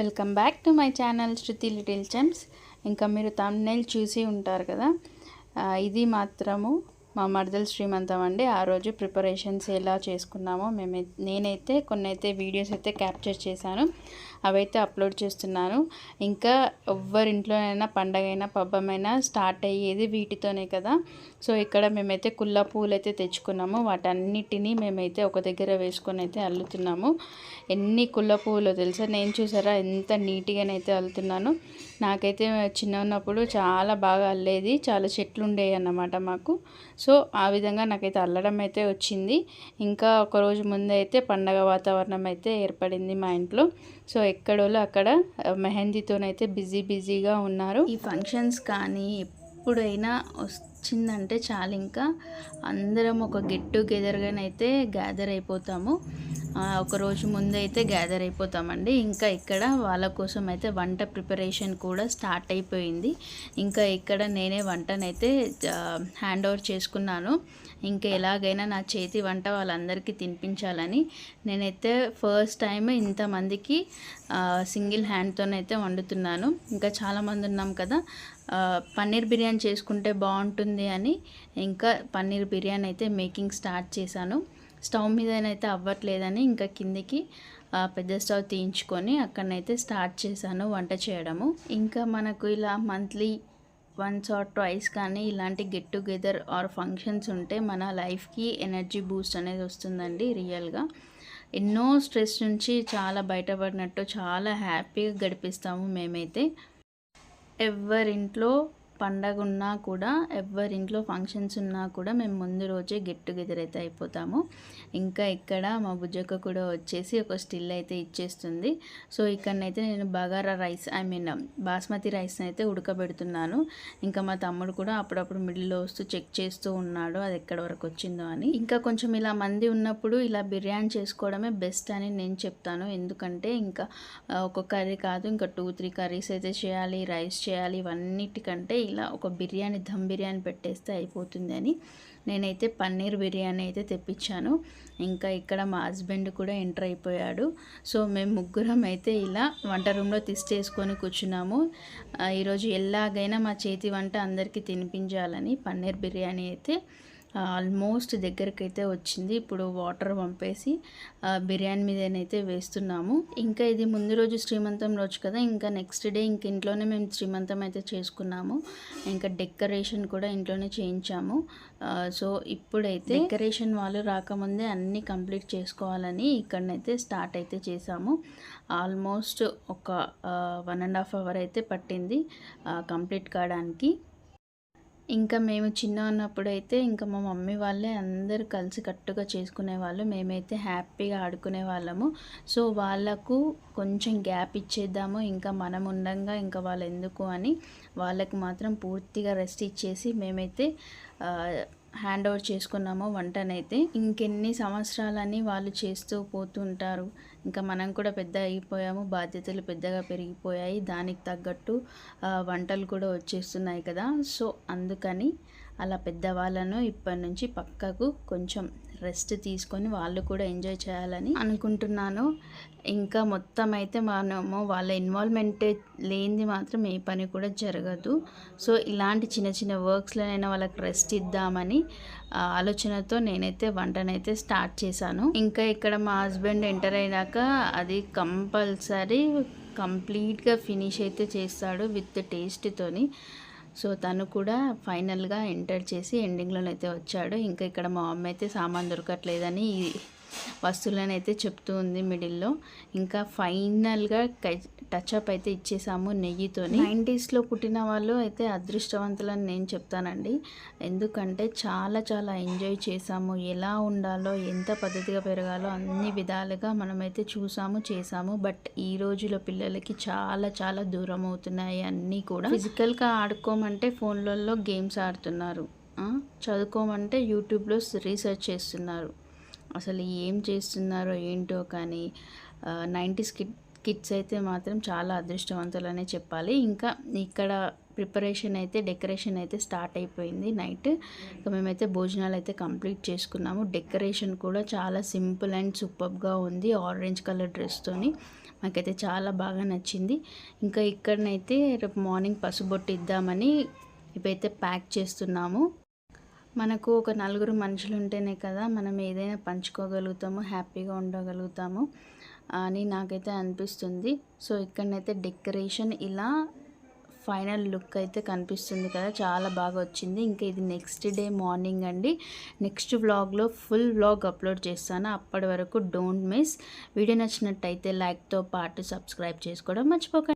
Welcome back to my channel Shruti little champs ఇంకా మీరు thumbnail చూసి ఉంటారు కదా. ఇది మాత్రము మా మరదల శ్రీమంతం అండి. ఆ రోజు ప్రిపరేషన్స్ ఎలా చేసుకున్నామో మేము నేనైతే కొన్ని అయితే వీడియోస్ అయితే క్యాప్చర్ చేశాను. అవైతే అప్లోడ్ చేస్తున్నాను. ఇంకా ఎవ్వరింట్లోనైనా పండగైనా పబ్బమైనా స్టార్ట్ అయ్యేది వీటితోనే కదా. సో ఇక్కడ మేమైతే కుల్ల పూలు అయితే తెచ్చుకున్నాము. వాటన్నిటినీ మేమైతే ఒక దగ్గర వేసుకొని అయితే అల్లుతున్నాము. ఎన్ని కుల్ల పువ్వులు తెలుసా? నేను చూసారా? ఎంత నీట్గానైతే అల్లుతున్నాను. నాకైతే చిన్న ఉన్నప్పుడు చాలా బాగా అల్లేది. చాలా చెట్లు ఉండేవి అన్నమాట మాకు. సో ఆ విధంగా నాకైతే అల్లడం అయితే వచ్చింది. ఇంకా ఒక రోజు అయితే పండగ వాతావరణం అయితే ఏర్పడింది మా ఇంట్లో. సో ఎక్కడోళ్ళు అక్కడ మెహందీతోనైతే బిజీ బిజీగా ఉన్నారు. ఈ ఫంక్షన్స్ కానీ ఎప్పుడైనా వచ్చిందంటే చాలు. ఇంకా అందరం ఒక గెట్ టుగెదర్గానైతే గ్యాదర్ అయిపోతాము. ఒకరోజు ముందైతే ముందు అయితే గ్యాదర్ అయిపోతామండి. ఇంకా ఇక్కడ వాళ్ళ కోసం అయితే వంట ప్రిపరేషన్ కూడా స్టార్ట్ అయిపోయింది. ఇంకా ఇక్కడ నేనే వంటనైతే హ్యాండ్ ఓవర్ చేసుకున్నాను. ఇంకా ఎలాగైనా నా చేతి వంట వాళ్ళందరికీ తినిపించాలని. నేనైతే ఫస్ట్ టైం ఇంతమందికి సింగిల్ హ్యాండ్తోనైతే వండుతున్నాను. ఇంకా చాలామంది ఉన్నాం కదా పన్నీర్ బిర్యానీ చేసుకుంటే బాగుంటుంది అని. ఇంకా పన్నీర్ బిర్యానీ అయితే మేకింగ్ స్టార్ట్ చేశాను. స్టవ్ మీదనైతే అవ్వట్లేదని ఇంకా కిందికి పెద్ద స్టవ్ తీయించుకొని అక్కడనైతే స్టార్ట్ చేశాను వంట చేయడము. ఇంకా మనకు ఇలా మంత్లీ వన్స్ ఆర్ ట్వైస్ కానీ ఇలాంటి గెట్ టుగెదర్ ఆర్ ఫంక్షన్స్ ఉంటే మన లైఫ్కి ఎనర్జీ బూస్ట్ అనేది వస్తుందండి రియల్గా. ఎన్నో స్ట్రెస్ నుంచి చాలా బయటపడినట్టు చాలా హ్యాపీగా గడిపిస్తాము మేమైతే. ఎవరింట్లో పండగ ఉన్నా కూడా ఎవరింట్లో ఫంక్షన్స్ ఉన్నా కూడా మేము ముందు రోజే గెట్ టుగెదర్ అయితే అయిపోతాము. ఇంకా ఇక్కడ మా బుజ్జక్క కూడా వచ్చేసి ఒక స్టిల్ అయితే ఇచ్చేస్తుంది. సో ఇక్కడనైతే నేను bagara rice I mean basmati rice అయితే ఉడకబెడుతున్నాను. ఇంకా మా తమ్ముడు కూడా అప్పుడప్పుడు మిడిల్లో వస్తూ చెక్ చేస్తూ ఉన్నాడు అది ఎక్కడి వరకు వచ్చిందో అని. ఇంకా కొంచెం ఇలా మంది ఉన్నప్పుడు ఇలా బిర్యానీ చేసుకోవడమే బెస్ట్ అని నేను చెప్తాను. ఎందుకంటే ఇంకా ఒక కర్రీ కాదు ఇంకా టూ త్రీ కర్రీస్ అయితే చేయాలి రైస్ చేయాలి ఇవన్నిటికంటే ఇలా ఒక బిర్యానీ దమ్ బిర్యానీ పెట్టేస్తే అయిపోతుంది అని నేనైతే పన్నీర్ బిర్యానీ అయితే తెప్పించాను. ఇంకా ఇక్కడ మా హస్బెండ్ కూడా ఎంటర్ అయిపోయాడు. సో మేము ముగ్గురం అయితే ఇలా వంట రూమ్లో తిస్టేసుకొని కూర్చున్నాము. ఈరోజు ఎలాగైనా మా చేతి వంట అందరికీ తినిపించాలని పన్నీర్ బిర్యానీ అయితే ఆల్మోస్ట్ దగ్గరికి అయితే వచ్చింది. ఇప్పుడు వాటర్ పంపేసి బిర్యానీ మీదనైతే వేస్తున్నాము. ఇంకా ఇది ముందు రోజు శ్రీమంతం రోజు కదా ఇంకా నెక్స్ట్ డే ఇంక ఇంట్లోనే మేము శ్రీమంతం అయితే చేసుకున్నాము. ఇంకా డెకరేషన్ కూడా ఇంట్లోనే చేయించాము. సో ఇప్పుడైతే డెకరేషన్ వాళ్ళు రాకముందే అన్నీ కంప్లీట్ చేసుకోవాలని ఇక్కడనైతే స్టార్ట్ అయితే చేసాము ఆల్మోస్ట్ ఒక వన్ అండ్ హాఫ్ అవర్ అయితే పట్టింది కంప్లీట్ కావడానికి. ఇంకా మేము చిన్న ఉన్నప్పుడు అయితే ఇంకా మా మమ్మీ వాళ్ళే అందరు కలిసి కట్టుగా చేసుకునే వాళ్ళు. మేమైతే హ్యాపీగా ఆడుకునే వాళ్ళము. సో వాళ్ళకు కొంచెం గ్యాప్ ఇచ్చేద్దాము. ఇంకా మనం ఉండంగా ఇంకా వాళ్ళు ఎందుకు అని వాళ్ళకి మాత్రం పూర్తిగా రెస్ట్ ఇచ్చేసి మేమైతే హ్యాండ్ ఓవర్ చేసుకున్నాము వంటనైతే ఇంకెన్ని సంవత్సరాలని వాళ్ళు చేస్తూ పోతుంటారు. ఇంకా మనం కూడా పెద్ద అయిపోయాము బాధ్యతలు పెద్దగా పెరిగిపోయాయి. దానికి తగ్గట్టు వంటలు కూడా వచ్చేస్తున్నాయి కదా. సో అందుకని అలా పెద్దవాళ్ళను ఇప్పటి నుంచి పక్కకు కొంచెం రెస్ట్ తీసుకొని వాళ్ళు కూడా ఎంజాయ్ చేయాలని అనుకుంటున్నాను. ఇంకా మొత్తం అయితే మనము వాళ్ళ ఇన్వాల్వ్మెంట్ లేనిది మాత్రం ఏ పని కూడా జరగదు. సో ఇలాంటి చిన్న చిన్న వర్క్స్లోనైనా వాళ్ళకి రెస్ట్ ఇద్దామని ఆ, ఆలోచనతో నేనైతే వంటనైతే స్టార్ట్ చేశాను. ఇంకా ఇక్కడ మా హస్బెండ్ ఎంటర్ అయినాక అది కంపల్సరీ కంప్లీట్గా ఫినిష్ అయితే చేస్తాడు విత్ టేస్ట్తోని. సో తను కూడా ఫైనల్గా ఎంటర్ చేసి ఎండింగ్లో అయితే వచ్చాడు. ఇంకా ఇక్కడ మా అమ్మ అయితే సామాన్ దొరకట్లేదని ఈ వస్తువులను అయితే చెప్తూ ఉంది మిడిల్లో. ఇంకా ఫైనల్గా టచ్ అప్ అయితే ఇచ్చేసాము నెయ్యితోని. నైంటీస్లో పుట్టిన వాళ్ళు అయితే అదృష్టవంతులని నేను చెప్తానండి. ఎందుకంటే చాలా చాలా ఎంజాయ్ చేసాము. ఎలా ఉండాలో ఎంత పద్ధతిగా పెరగాలో అన్ని విధాలుగా మనమైతే చూసాము చేసాము. బట్ ఈ రోజులో పిల్లలకి చాలా చాలా దూరం అవుతున్నాయి అన్నీ కూడా. ఫిజికల్గా ఆడుకోమంటే ఫోన్లలో గేమ్స్ ఆడుతున్నారు. చదువుకోమంటే యూట్యూబ్లో రీసెర్చ్ చేస్తున్నారు. అసలు ఏం చేస్తున్నారో ఏంటో కానీ నైంటీస్ కిడ్ కిడ్స్ అయితే మాత్రం చాలా అదృష్టవంతులనే చెప్పాలి. ఇంకా ఇక్కడ ప్రిపరేషన్ అయితే డెకరేషన్ అయితే స్టార్ట్ అయిపోయింది నైట్. ఇంకా మేమైతే భోజనాలు అయితే కంప్లీట్ చేసుకున్నాము. డెకరేషన్ కూడా చాలా సింపుల్ అండ్ సూపర్గా ఉంది ఆరెంజ్ కలర్ డ్రెస్తోని. మాకైతే చాలా బాగా నచ్చింది. ఇంకా ఇక్కడనైతే రేపు మార్నింగ్ పసుబొట్టు ఇద్దామని ఇవైతే ప్యాక్ చేస్తున్నాము. మనకు ఒక నలుగురు మనుషులు ఉంటేనే కదా మనం ఏదైనా పంచుకోగలుగుతాము హ్యాపీగా ఉండగలుగుతాము అని నాకైతే అనిపిస్తుంది. సో ఇక్కడనైతే డెకరేషన్ ఇలా ఫైనల్ లుక్ అయితే కనిపిస్తుంది కదా చాలా బాగా వచ్చింది. ఇంకా ఇది నెక్స్ట్ డే మార్నింగ్ అండి. నెక్స్ట్ వ్లాగ్లో ఫుల్ వ్లాగ్ అప్లోడ్ చేస్తాను. అప్పటి వరకు డోంట్ మిస్. వీడియో నచ్చినట్టయితే లైక్తో పాటు సబ్స్క్రైబ్ చేసుకోవడం మర్చిపోకండి